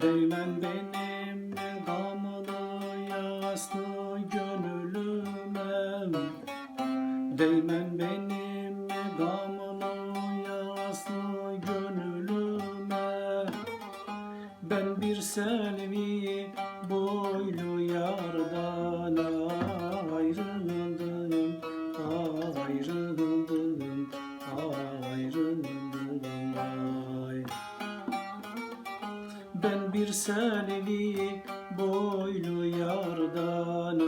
Değmen benim gamlı yaslı gönlüme. Değmen benim gamlı yaslı gönlüme. Ben bir selvi boylu yardan ayrıldım Ayrıldım, Bir selvi boylu yardan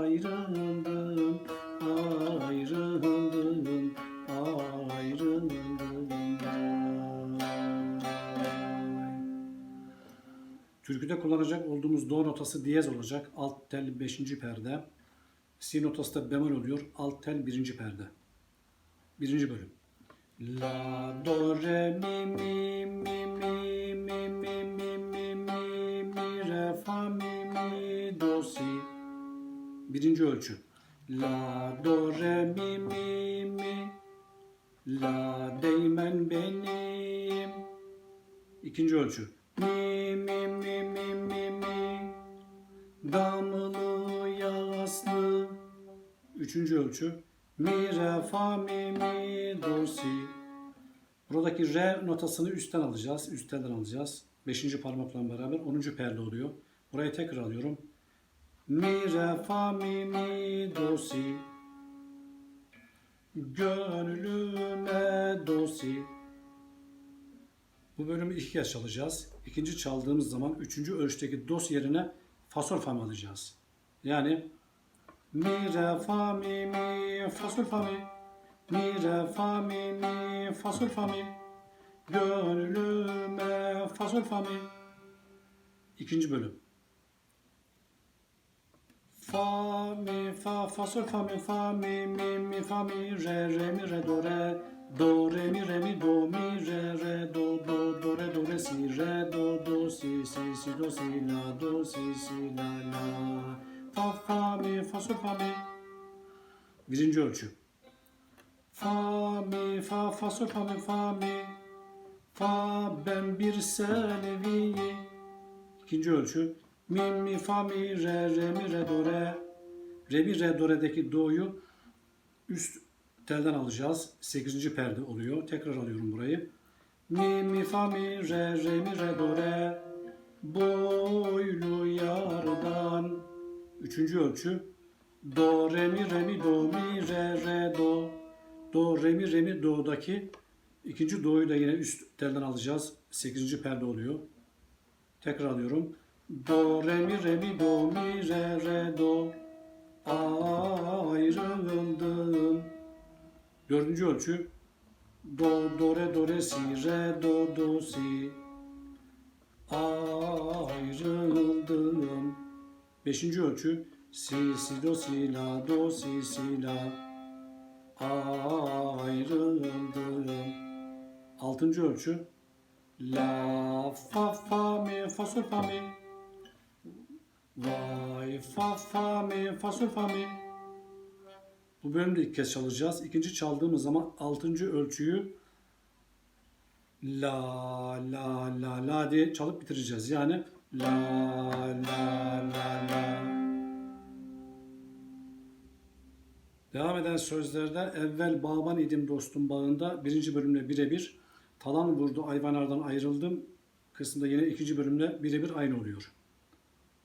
ayrıldım Ayrıldım, ayrıldım ay. Türküde kullanacak olduğumuz do notası diyez olacak. Alt tel 5. perde. Si notası da bemol oluyor. Alt tel 1. perde. Birinci bölüm. La do re mi mi mi mi fa mi mi do si. Birinci ölçü. La do re mi mi mi La değmen benim. İkinci ölçü. Mi mi mi mi mi mi Damlı yaslı Üçüncü ölçü. Mi re fa mi mi do si. Buradaki re notasını üstten alacağız. Üst telden alacağız. Beşinci parmakla beraber onuncu perde oluyor. Burayı tekrar alıyorum. Mi re fa mi mi do si. Gönlüme do si. Bu bölümü iki kez çalacağız. İkinci çaldığımız zaman üçüncü ölçüdeki dos yerine fa sol fa alacağız? Yani mi re fa mi mi fa sol fa mi mi re fa mi mi fa sol fa mi gönlüme fa sol fa mi İkinci bölüm Fa mi fa fa sol fa mi fa mi mi mi fa mi re re mi re do re do re mi re mi do mi re re do do do re do re si re do do si si si do si la do si si la la. Fa fa mi fa sol fa mi. Birinci ölçü. Fa mi fa fa sol fa mi fa mi. Fa ben bir selvi İkinci ölçü mi mi fa mi re re mi re do re re mi re do re'deki do'yu üst telden alacağız. 8. perde oluyor. Tekrar alıyorum burayı. Mi mi fa mi re re mi re do re boylu yardan Üçüncü ölçü do re mi re mi do mi re re do do re mi re mi do'daki ikinci do'yu da yine üst telden alacağız. 8. perde oluyor. Tekrar alıyorum. Do, re, mi, re, mi, do, mi, re, re, do. Ayrıldım. Dördüncü ölçü. Do, do, re, do, re, si, re, do, do, si. Ayrıldım. Beşinci ölçü. Si, si, do, si, la, do, si, si, la. Ayrıldım. Altıncı ölçü. La, fa, fa, mi, fa, sol, fa, mi. Vay fa fa mi fa sol fa mi. Bu bölümde ilk kez çalacağız. İkinci çaldığımız zaman altıncı ölçüyü la la la la diye çalıp bitireceğiz. Yani la la la la. Devam eden sözlerde evvel bağban idim dostum bağında birinci bölümle birebir talan vurdu ayvanlardan ayrıldım kısmında yine ikinci bölümle birebir aynı oluyor.